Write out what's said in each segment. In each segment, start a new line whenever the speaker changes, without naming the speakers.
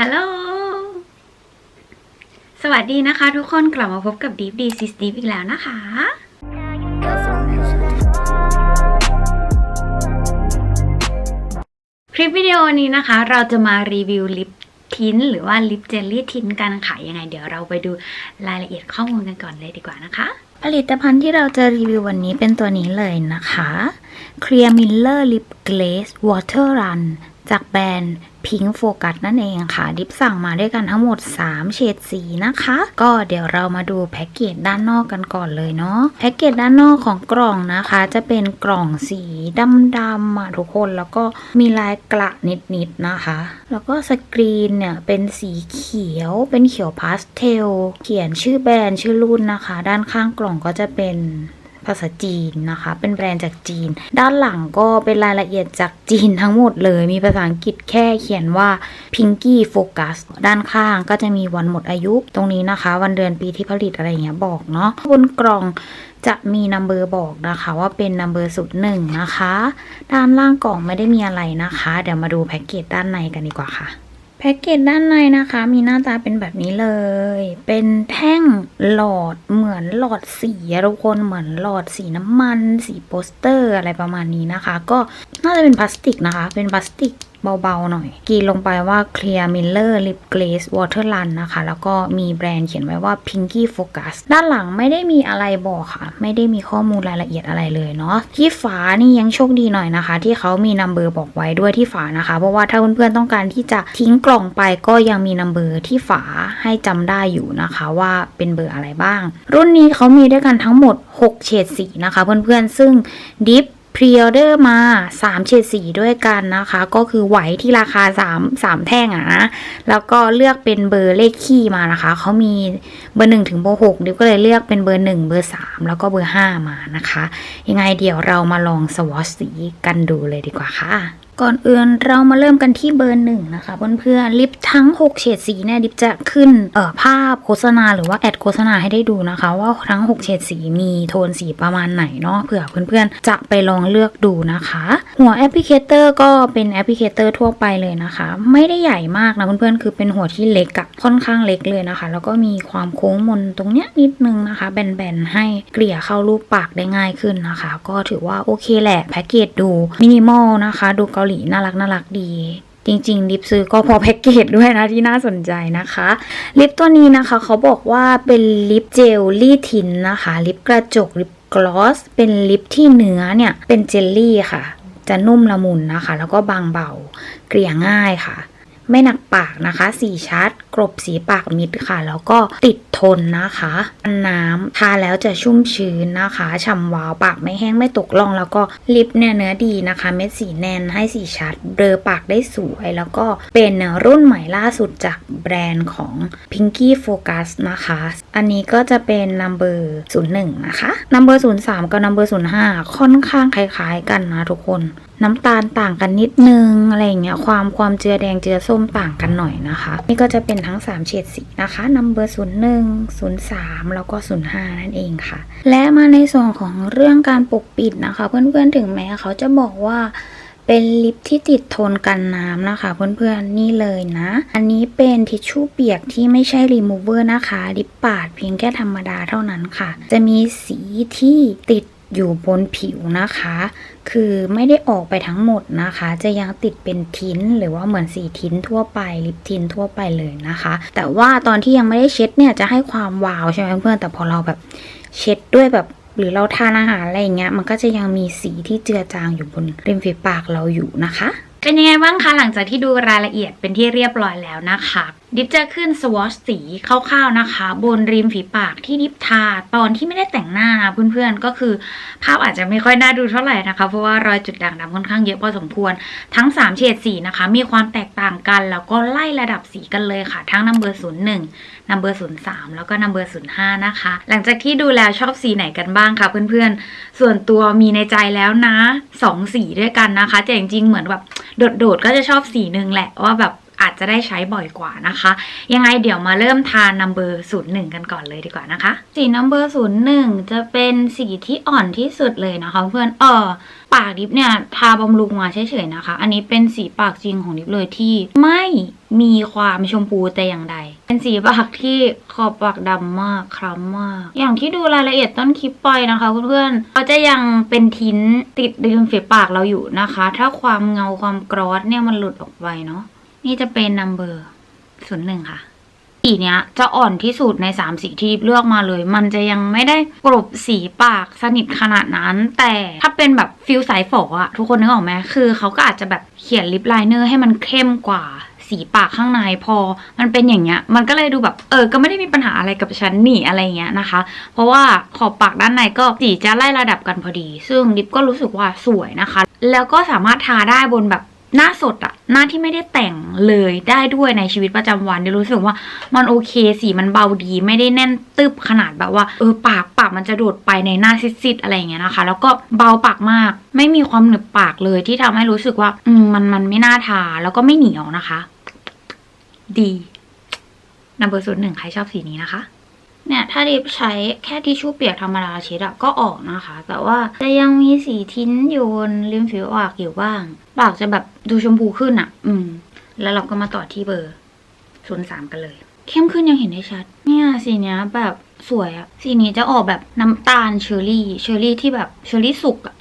ฮัลโหล สวัสดีนะคะทุกคนกลับมาพบกับ Deep D Sis Deep อีกแล้วนะคะ คลิปวิดีโอนี้นะคะ เราจะมารีวิวลิปทินหรือว่าลิปเจลลี่ทินกันค่ะยังไง เดี๋ยวเราไปดูรายละเอียดข้อมูลกันก่อนเลยดีกว่านะคะ ผลิตภัณฑ์ที่เราจะรีวิววันนี้เป็นตัวนี้เลยนะคะ Clear Miller Lip Glaze Water Run จากแบรนด์ Pink Focus นั่นเองค่ะ ดิปสั่งมาด้วยกันทั้งหมด 3 เฉดสีนะคะ ก็เดี๋ยวเรามาดูแพ็กเกจด้านนอกกันก่อนเลยเนาะแพ็กเกจด้านนอกของกล่องนะคะ จะเป็นกล่องสีดำๆอะทุกคนแล้วก็มีลายกระนิดๆนะคะ แล้วก็สกรีนเนี่ยเป็นสีเขียวเป็นเขียวพาสเทลเขียนชื่อแบรนด์ชื่อรุ่นนะคะ ด้านข้างกล่องก็จะเป็น ภาษาจีนนะคะ เป็นแบรนด์จากจีน ด้านหลังก็เป็นรายละเอียดจากจีนทั้งหมดเลย มีภาษาอังกฤษแค่เขียนว่า Pinky Focus ด้านข้างก็จะมีวันหมดอายุตรงนี้นะคะ วันเดือนปีที่ผลิตอะไรอย่างเงี้ยบอกเนาะบนกล่องจะมีนัมเบอร์บอกนะคะว่าเป็นนัมเบอร์สุดหนึ่งนะคะ ด้านล่างกล่องไม่ได้มีอะไรนะคะ เดี๋ยวมาดูแพ็กเกจด้านในกันดีกว่าค่ะ แพ็กเกจด้านในนะคะ มีหน้าตาเป็นแบบนี้เลย เป็นแท่งหลอดเหมือนหลอดสีทุกคนเหมือนหลอดสีน้ำมัน สีโปสเตอร์อะไรประมาณนี้นะคะ ก็น่าจะเป็นพลาสติกนะคะ เป็นพลาสติกเบาๆหน่อย กีลงไปว่า Clear Miller Lip Glaze Water Run นะคะ แล้วก็มีแบรนด์เขียนไว้ว่า Pinky Focus ด้านหลังไม่ได้มีอะไรบอกค่ะ ไม่ได้มีข้อมูลรายละเอียดอะไรเลยเนาะที่ฝานี่ยังโชคดีหน่อยนะคะ ที่เขามีนัมเบอร์บอกไว้ด้วยที่ฝานะคะ เพราะว่าถ้าเพื่อนๆต้องการที่จะทิ้งกล่องไปก็ยังมีนัมเบอร์ที่ฝาให้จำได้อยู่นะคะว่าเป็นเบอร์อะไรบ้าง รุ่นนี้เขามีด้วยกันทั้งหมด 6 เฉดสีนะคะ เพื่อนๆซึ่งดิฟ พรีออเดอร์มา3เฉดสีด้วยกันนะคะ ก็คือไหวที่ราคา 3 3 แท่งอะนะ แล้วก็เลือกเป็นเบอร์เลขคี่มานะคะ เขามีเบอร์ 1 ถึงเบอร์6ดิวก็เลยเลือกเป็นเบอร์ 1 เบอร์ 3 แล้วก็เบอร์ 5 มานะคะ ยังไงเดี๋ยวเรามาลองสวอชสีกันดูเลยดีกว่าค่ะ ก่อนอื่นเรามาเริ่มกันที่เบอร์หนึ่งนะคะเพื่อนๆลิปทั้ง 6 เฉดสีเนี่ยดิปจะขึ้นเอ่อภาพโฆษณาหรือว่าแอดโฆษณาให้ได้ดูนะคะ ว่าทั้ง 6 เฉดสีมีโทนสีประมาณไหนเนาะเผื่อเพื่อนๆ จะไปลองเลือกดูนะคะ หัวแอปพลิเคเตอร์ก็เป็นแอปพลิเคเตอร์ทั่วไปเลยนะคะ ไม่ได้ใหญ่มากนะเพื่อนๆ คือเป็นหัวที่เล็กอะค่อนข้างเล็กเลยนะคะ แล้วก็มีความโค้งมนตรงเนี้ยนิดนึงนะคะ แบนๆให้เกลี่ยเข้ารูปปากได้ง่ายขึ้นนะคะ ก็ถือว่าโอเคแหละแพ็กเกจดูมินิมอลนะคะ ดูเกาหลีน่ารักน่ารักดี จริง ๆ ลิปซื้อก็พอแพ็กเกจด้วยนะที่น่าสนใจนะคะ ลิปตัวนี้นะคะเขาบอกว่าเป็นลิปเจลลี่ทินนะคะ ลิปกระจกลิปกลอส เป็นลิปที่เนื้อเนี่ยเป็นเจลลี่ค่ะ จะนุ่มละมุนนะคะ แล้วก็บางเบา เกลี่ยง่ายค่ะ ไม่หนักปากนะคะ สีชัด กรบสีปากมิดค่ะ แล้วก็ติดทนนะคะกันน้ำทาแล้วจะชุ่มชื้นนะคะฉ่ำวาวปากไม่แห้งไม่ตกล่อง แล้วก็ลิปเนี่ยเนื้อดีนะคะ เม็ดสีแน่นให้สีชัด เบลอปากได้สวย แล้วก็เป็นรุ่นใหม่ล่าสุดจากแบรนด์ของ Pinky Focus นะคะ อันนี้ก็จะเป็น number 01 นะคะ number 03 กับ number 05 ค่อนข้างคล้ายๆกันนะทุกคนน้ำตาลต่างกันนิดนึงอะไรเงี้ยความความเจือแดงเจือส้มต่างกันหน่อยนะคะ นี่ก็จะเป็นทั้ง 3 เฉดสีนะคะนัมเบอร์01 03 แล้วก็ 05 นั่นเองค่ะ และมาในส่วนของเรื่องการปกปิดนะคะ เพื่อนๆถึงแม้เขาจะบอกว่าเป็นลิปที่ติดทนกันน้ำนะคะ เพื่อนๆนี่เลยนะ อันนี้เป็นทิชชู่เปียกที่ไม่ใช่รีมูเวอร์นะคะ ลิปปาดเพียงแค่ธรรมดาเท่านั้นค่ะ จะมีสีที่ติด อยู่บนผิวนะคะ คือไม่ได้ออกไปทั้งหมดนะคะ จะยังติดเป็นทิ้นหรือว่าเหมือนสีทิ้นทั่วไปลิปทิ้นทั่วไปเลยนะคะ แต่ว่าตอนที่ยังไม่ได้เช็ดเนี่ยจะให้ความวาวใช่ไหมเพื่อนแต่พอเราแบบเช็ดด้วยแบบหรือเราทานอาหารอะไรอย่างเงี้ยมันก็จะยังมีสีที่เจือจางอยู่บนริมฝีปากเราอยู่นะคะ เป็นยังไงบ้างคะหลังจากที่ดูรายละเอียดเป็นที่เรียบร้อยแล้วนะคะดิฟจะขึ้นสวอชสีคร่าวๆนะคะ บนริมฝีปากที่ดิฟทาตอนที่ไม่ได้แต่งหน้านะเพื่อนๆก็คือ ภาพอาจจะไม่ค่อยน่าดูเท่าไหร่นะคะ เพราะว่ารอยจุดด่างดำค่อนข้างเยอะพอสมควรทั้ง 3 เฉดสีนะคะ มีความแตกต่างกัน แล้วก็ไล่ระดับสีกันเลยค่ะ ทั้งนัมเบอร์ศูนย์หนึ่งนัมเบอร์ศูนย์สามแล้วก็นัมเบอร์ศูนย์ห้านะคะ หลังจากที่ดูแล้วชอบสีไหนกันบ้างคะเพื่อนๆ ส่วนตัวมีในใจแล้วนะสองสีด้วยกันนะคะแต่จริงๆเหมือนแบบโดดๆก็จะชอบสีหนึ่งแหละว่าแบบ อาจจะได้ใช้บ่อยกว่านะคะ ยังไงเดี๋ยวมาเริ่มทานัมเบอร์ศูนย์หนึ่งกันก่อนเลยดีกว่านะคะสีนัมเบอร์ศูนย์หนึ่งจะเป็นสีที่อ่อนที่สุดเลยนะคะ เพื่อนเออปากดิฟเนี่ยทาบำรุงมาเฉยๆนะคะ อันนี้เป็นสีปากจริงของดิฟเลยที่ไม่มีความชมพูแต่อย่างใด เป็นสีปากที่ขอบปากดำมากคล้ำมาก อย่างที่ดูรายละเอียดต้นคลิปไปนะคะเพื่อนๆเขาจะยังเป็นทิ้นติดริมฝีปากเราอยู่นะคะ ถ้าความเงาความกรอสเนี่ยมันหลุดออกไปเนาะ นี่จะเป็นนัมเบอร์ศูนย์หนึ่งค่ะ สีเนี้ยจะอ่อนที่สุดในสามสีที่เลือกมาเลย มันจะยังไม่ได้กรบสีปากสนิทขนาดนั้น แต่ถ้าเป็นแบบฟิลสายฝออะทุกคนนึกออกไหมคือเขาก็อาจจะแบบเขียนลิปไลเนอร์ให้มันเข้มกว่าสีปากข้างในพอมันเป็นอย่างเงี้ย มันก็เลยดูแบบเออ ก็ไม่ได้มีปัญหาอะไรกับฉันหนีอะไรเงี้ยนะคะ เพราะว่าขอบปากด้านในก็สีจะไล่ระดับกันพอดี ซึ่งดิปก็รู้สึกว่าสวยนะคะ แล้วก็สามารถทาได้บนแบบ หน้าสดอะหน้าที่ไม่ได้แต่งเลยได้ด้วยในชีวิตประจำวันดิรู้สึกว่ามันโอเคสีมันเบาดีไม่ได้แน่นตึบขนาดแบบว่าเออปากปากมันจะโดดไปในหน้าซิดๆอะไรอย่างเงี้ยนะคะ แล้วก็เบาปากมาก ไม่มีความหนึบปากเลยที่ทำให้รู้สึกว่า อืมมันมันไม่น่าทาแล้วก็ไม่เหนียวนะคะ ดีนัมเบอร์ศูนย์หนึ่งใครชอบสีนี้นะคะ เนี่ยถ้าดิฟใช้แค่ทิชชู่เปียกธรรมดาเช็ดอะก็ออกนะคะ แต่ว่าจะยังมีสีทิ้นอยู่บนริมฝีปากอยู่บ้าง ปากจะแบบดูชมพูขึ้นอะอืม แล้วเราก็มาต่อที่เบอร์ศูนย์สามกันเลย เข้มขึ้นยังเห็นได้ชัด เนี่ยสีเนี้ยแบบสวยอะสีนี้จะออกแบบน้ำตาลเชอร์รี่ เชอร์รี่ที่แบบเชอร์รี่สุกอะ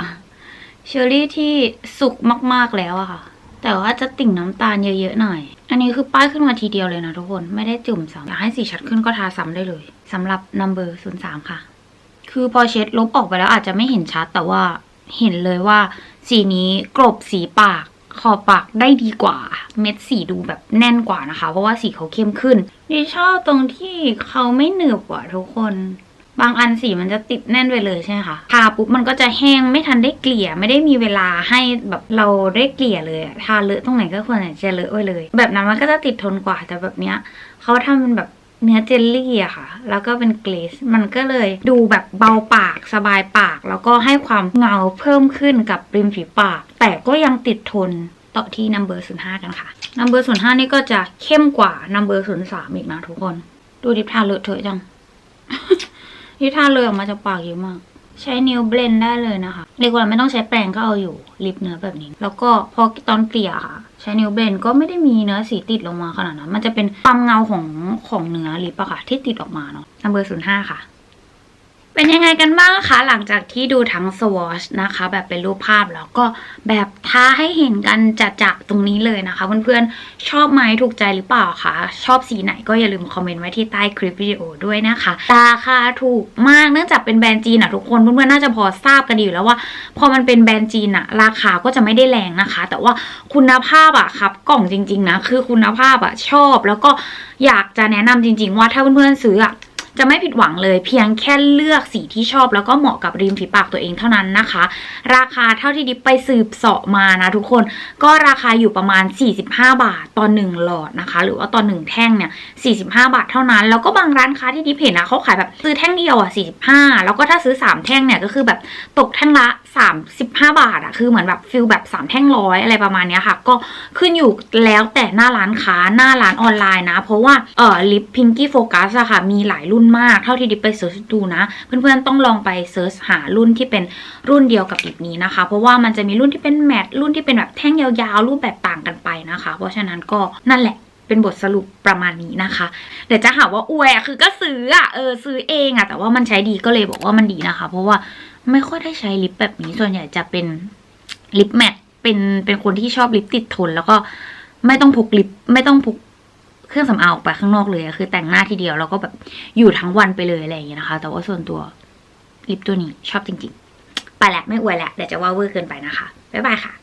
เชอร์รี่ที่สุกมากๆแล้วอะค่ะ แต่ว่าจะติ่งน้ำตาลเยอะๆหน่อย อันนี้คือป้ายขึ้นมาทีเดียวเลยนะทุกคน ไม่ได้จุ่มซ้ำอยากให้สีชัดขึ้นก็ทาซ้ำได้เลยสำหรับ number 0 3ค่ะ คือพอเช็ดลบออกไปแล้วอาจจะไม่เห็นชัด แต่ว่าเห็นเลยว่า สีนี้กลบสีปากขอบปากได้ดีกว่า เม็ดสีดูแบบแน่นกว่านะคะ เพราะว่าสีเขาเข้มขึ้นดิชอบตรงที่เขาไม่หนึบกว่าทุกคน บางอันสีมันจะติดแน่นไปเลยใช่ไหมคะทาปุ๊บมันก็จะแห้งไม่ทันได้เกลี่ยไม่ได้มีเวลาให้แบบเราได้เกลี่ยเลยทาเลอะตรงไหนก็ควรจะเลอะไว้เลย แบบนั้นมันก็จะติดทนกว่าแต่แบบเนี้ยเขาทำเป็นแบบเนื้อเจลลี่อะค่ะ แล้วก็เป็นเกรสมันก็เลยดูแบบเบาปากสบายปาก แล้วก็ให้ความเงาเพิ่มขึ้นกับริมฝีปาก แต่ก็ยังติดทนต่อที่ number 0 5กันค่ะ number 0 5นี่ก็จะเข้มกว่า number 0 3อีกนะทุกคน ดูดิบทาเลอะเทอะจัง ที่ทาเลยออกมาจากปากเยอะมาก ใช้นิ้วเบลนด์ได้เลยนะคะเรียกว่าไม่ต้องใช้แปรงก็เอาอยู่ลิปเนื้อแบบนี้ แล้วก็พอตอนเกลี่ยค่ะ ใช้นิ้วเบลนด์ก็ไม่ได้มีเนื้อสีติดลงมาขนาดนั้น มันจะเป็นความเงาของของเนื้อลิปอะค่ะ ที่ติดออกมาเนาะนัมเบอร์ศูนย์ห้าค่ะ เป็นยังไงกันบ้างคะหลังจากที่ดูทั้งสวอชนะคะ แบบเป็นรูปภาพแล้วก็แบบท้าให้เห็นกันจัดๆตรงนี้เลยนะคะ เพื่อนๆชอบไหมถูกใจหรือเปล่าคะชอบสีไหนก็อย่าลืมคอมเมนต์ไว้ที่ใต้คลิปวิดีโอด้วยนะคะราคาถูกมากเนื่องจากเป็นแบรนด์จีนอะทุกคนเพื่อนๆน่าจะพอทราบกันดีอยู่แล้วว่า พอมันเป็นแบรนด์จีนอะราคาก็จะไม่ได้แรงนะคะ แต่ว่าคุณภาพอะครับกล่องจริง ๆนะคือคุณภาพอะชอบแล้วก็อยากจะแนะนำจริง ๆ ว่าถ้าเพื่อนๆซื้ออะ จะไม่ผิดหวังเลยเพียงแค่เลือกสีที่ชอบแล้วก็เหมาะกับริมฝีปากตัวเองเท่านั้นนะคะ ราคาเท่าที่ดิปไปสืบเสาะมานะทุกคนก็ราคาอยู่ประมาณ 45 บาทต่อ1หลอดนะคะ หรือว่าต่อ1แท่งเนี่ย45 บาทเท่านั้น แล้วก็บางร้านค้าที่ดิปเห็นนะเขาขายแบบซื้อแท่งเดียวอะ45 แล้วก็ถ้าซื้อ 3 แท่งเนี่ยก็คือแบบตกแท่งละ 35บาทอะคือเหมือนแบบฟิลแบบ3แท่งร้อยอะไรประมาณเนี้ยค่ะ ก็ขึ้นอยู่แล้วแต่หน้าร้านค้าหน้าร้านออนไลน์นะ เพราะว่าเออลิปพิงกี้โฟกัสอะค่ะ มีหลายรุ่นมากเท่าที่ดิไปเสิร์ชดูนะ เพื่อนๆต้องลองไปเสิร์ชหารุ่นที่เป็นรุ่นเดียวกับลิปนี้นะคะ เพราะว่ามันจะมีรุ่นที่เป็นแมตต์รุ่นที่เป็นแบบแท่งยาวๆรูปแบบต่างกันไปนะคะ เพราะฉะนั้นก็นั่นแหละเป็นบทสรุปประมาณนี้นะคะ เดี๋ยวจะหาว่าอวยคือก็ซื้ออะเออซื้อเองอะแต่ว่ามันใช้ดีก็เลยบอกว่ามันดีนะคะ เพราะว่า ไม่ค่อยได้ใช้ลิปแบบนี้ ส่วนใหญ่จะเป็นลิปแมทเป็นเป็นคนที่ชอบลิปติดทน แล้วก็ไม่ต้องพกลิปไม่ต้องพกเครื่องสำอางออกไปข้างนอกเลยคือแต่งหน้าทีเดียวแล้วก็แบบอยู่ทั้งวันไปเลยอะไรอย่างเงี้ยนะคะ แต่ว่าส่วนตัวลิปตัวนี้ชอบจริง ๆ ไปแหละไม่อวยแหละเดี๋ยวจะว่าเวอร์เกินไปนะคะบ๊ายบายค่ะ